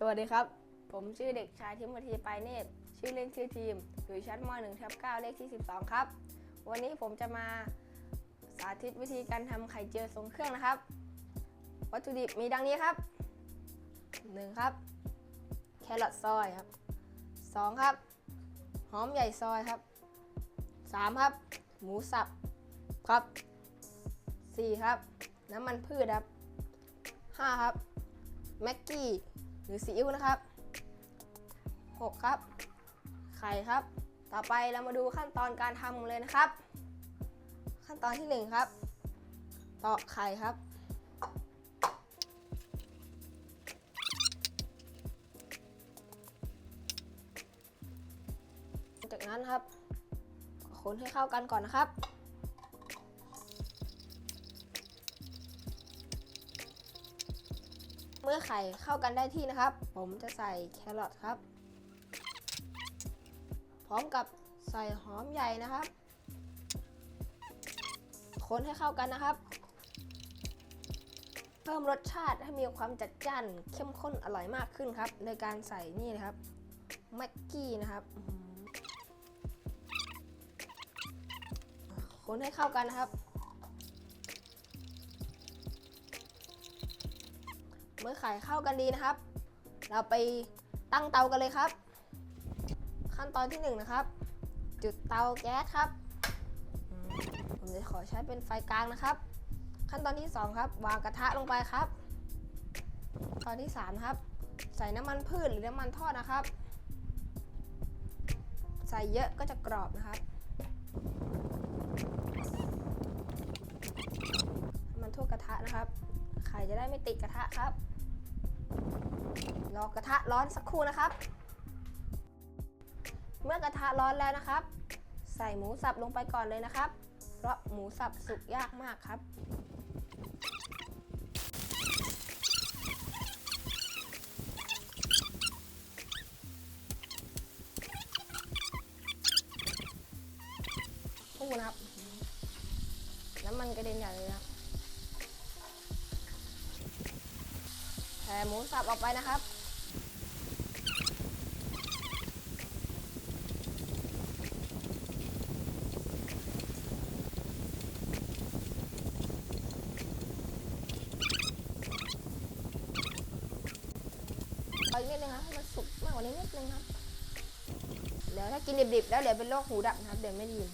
สวัสดีครับ ผมชื่อเด็กชายทิมธีปายเนตรชื่อเล่นชื่อทีม อยู่ชั้นม .1 ทับ9เลขที่ 12 ครับ วันนี้ผมจะมาสาธิตวิธีการทำไข่เจียวทรงเครื่องนะครับ วัตถุดิบมีดังนี้ครับ 1 ครับ แครอทซอยครับ 2 ครับ หอมใหญ่ซอยครับ 3 ครับ หมูสับครับ 4 ครับ น้ำมันพืชครับ 5 ครับแม็กกี้ หรือซีอิ๊วนะครับ 6 ครับ ไข่ครับ ต่อไปเรามาดูขั้นตอนการทำกันเลยนะครับ ขั้นตอนที่ 1 ครับตอกไข่ครับ จากนั้นครับคนให้เข้ากันก่อนนะครับ มื่อไข่เข้ากันได้ที่นะครับ ผมจะใส่แครอทครับ พร้อมกับใส่หอมใหญ่นะครับ คนให้เข้ากันนะครับ เพิ่มรสชาติให้มีความจัดจ้านเข้มข้นอร่อยมากขึ้นครับในการใส่นี่นะครับแม็กกี้นะครับ คนให้เข้ากันนะครับ มื่อไข่เข้ากันดีนะครับ เราไปตั้งเตากันเลยครับ ขั้นตอนที่1นงนะครับ จุดเตาแก๊สครับ ผมจะขอใช้เป็นไฟกลางนะครับ ขั้นตอนที่ 2 ครับ วางกระทะลงไปครับ ตอนที่3ครับ ใส่น้ำมันพืชหรือน้ำมันทอดนะครับ ใส่เยอะก็จะกรอบนะครับมันทั่วกระทะนะครับ ไข่จะได้ไม่ติดกระทะครับ รอกระทะร้อนสักครู่นะครับ เมื่อกระทะร้อนแล้วนะครับ ใส่หมูสับลงไปก่อนเลยนะครับ เพราะหมูสับสุกยากมากครับคู่นะครับ น้ำมันกระเด็นใหญ่เลยนะครับ แผ่หมูสับออกไปนะครับ ไปนิดนึงครับให้มันสุกมากกว่านี้นิดนึงครับ เดี๋ยวถ้ากินดิบๆ แล้วเดี๋ยวเป็นโรคหูดับนะครับ เดี๋ยวไม่ได้ยิน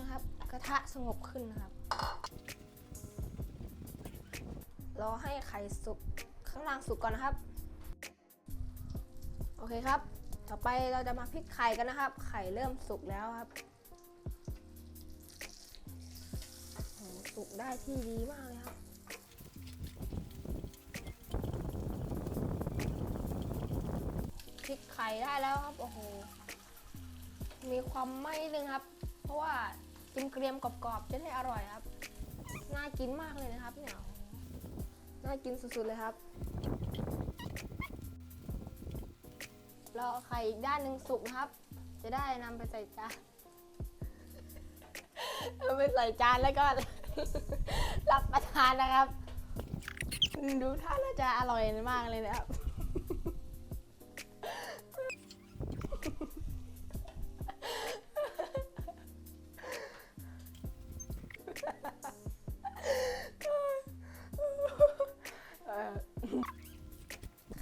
นะครับ กระทะสงบขึ้นนะครับ รอให้ไข่สุกข้างล่างสุกก่อนนะครับ โอเคครับ ต่อไปเราจะมาพลิกไข่กันนะครับ ไข่เริ่มสุกแล้วครับสุกได้ที่ดีมากเลยครับพริกไข่ได้แล้วครับ โอ้โห มีความไหม้นึงครับ เพราะว่า กินเกรียมกรอบๆจะได้อร่อยครับ น่ากินมากเลยนะครับเนี่ยน่ากินสุดๆเลยครับรอไข่อีกด้านหนึ่งสุกนะครับ จะได้นำไปใส่จานเอาไปใส่จานแล้วก็รับประทานนะครับ ดูท่าน่าจะอร่อยมากเลยนะครับ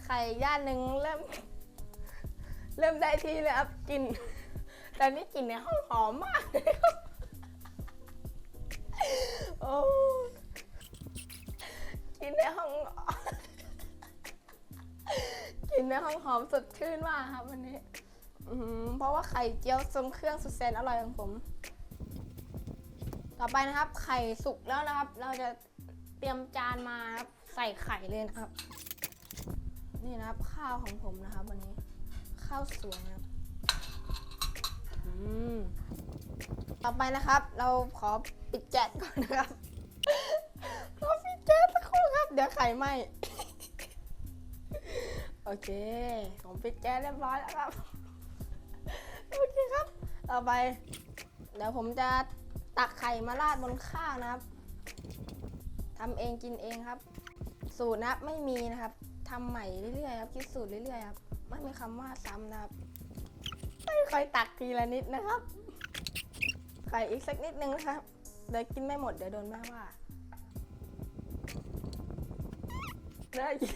ไข่ย่านหนึ่งเริ่ม เริ่มได้ที่แล้วครับกลิ่นแตอนนี้กลิ่นในห้องหอมมากเลยครับโอ้กลินในห้องกลินในห้องหอมสดชื่นมากครับวันนี้เพราะว่าไข่เจียวทรงเครื่องสุดแสนอร่อยของผม ต่อไปนะครับ ไข่สุกแล้วนะครับ เราจะเตรียมจานมาครับใส่ไข่เลยนะครับ นี่นะครับข้าวของผมนะครับ วันนี้ข้าวสวยนะครับต่อไปนะครับ เราขอปิดแก๊สก่อนนะครับขอปิดแก๊สสักครู่ครับ เดี๋ยวไข่ไหม้เค ผมปิดแก๊สเรียบร้อยแล้วครับ โอเคครับ ต่อไป เดี๋ยวผมจะ ตักไข่มาราดบนข้าวนะครับทำเองกินเองครับ สูตรนะครับไม่มีนะครับทำใหม่เรื่อยๆครับคิดสูตรเรื่อยๆครับไม่มีคำว่าซ้ำนะครับค่อยๆตักทีละนิดนะครับไข่อีกสักนิดนึงนะครับเดี๋ยวกินไม่หมดเดี๋ยวโดนแม่ว่าน่ากิน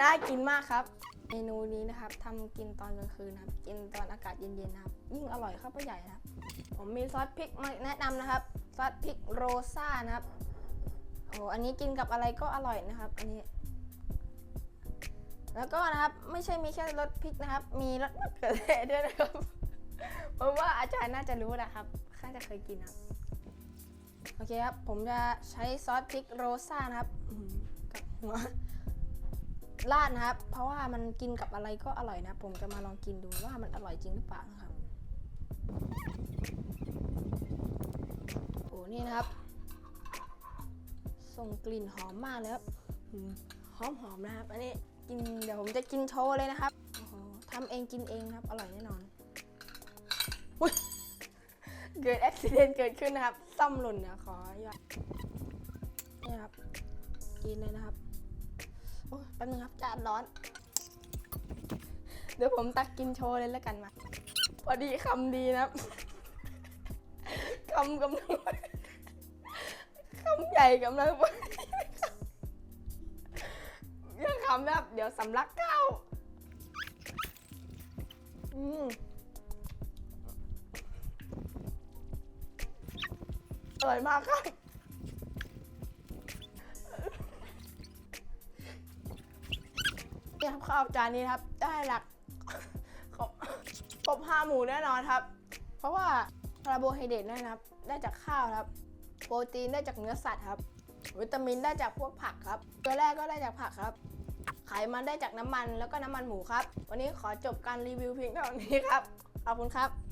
น่ากินมากครับ เมนูนี้นะครับทำกินตอนกลางคืนนะครับ กินตอนอากาศเย็นๆนะครับ ยิ่งอร่อยเข้าไปใหญ่นะครับ ผมมีซอสพริกมาแนะนำนะครับ ซอสพริกโรซ่านะครับ โอ้อันนี้กินกับอะไรก็อร่อยนะครับ อันนี้ แล้วก็นะครับไม่ใช่มีแค่รสพริกนะครับ มีรสมะเขือเทศด้วยนะครับเพราะว่าอาจารย์น่าจะรู้นะครับข้าจะเคยกินครับ โอเคครับ ผมจะใช้ซอสพริกโรซ่านะครับกับหัว ราดนะครับ เพราะว่ามันกินกับอะไรก็อร่อยนะ ผมจะมาลองกินดูว่ามันอร่อยจริงหรือเปล่านะครับโอ้นี่นะครับ ส่งกลิ่นหอมมากเลยครับหอมหอมๆนะครับ อันนี้กินเดี๋ยวผมจะกินโชว์เลยนะครับโอ้โหทำเองกินเองครับ อร่อยแน่นอนอุ๊ยเกิดอุบิเหตุเกิดขึ้นนะครับ ซ่อมหล่นนะขออนุญาตนี่ครับ กินเลยนะครับ โอ้ยแป๊บนึงครับจานร้อน เดี๋ยวผมตักกินโชว์เลยแล้วกันมา พอดีคำดีนะครับคำกำลังคำใหญ่กำลังพอดีอย่าคำแบบเดี๋ยวสำลักเข้าอืมอร่อยมากครับ ข้าวจานนี้ครับ ได้หลักครบครบห้าหมู่แน่นอนครับ เพราะว่าคาร์โบไฮเดรตนยนะครับ ได้จากข้าวครับ โปรตีนได้จากเนื้อสัตว์ครับ วิตามินได้จากพวกผักครับตัวแรกก็ได้จากผักครับ ไขมันได้จากน้ำมันแล้วก็น้ำมันหมูครับ วันนี้ขอจบการรีวิวเพียงเท่านี้ครับ ขอบคุณครับ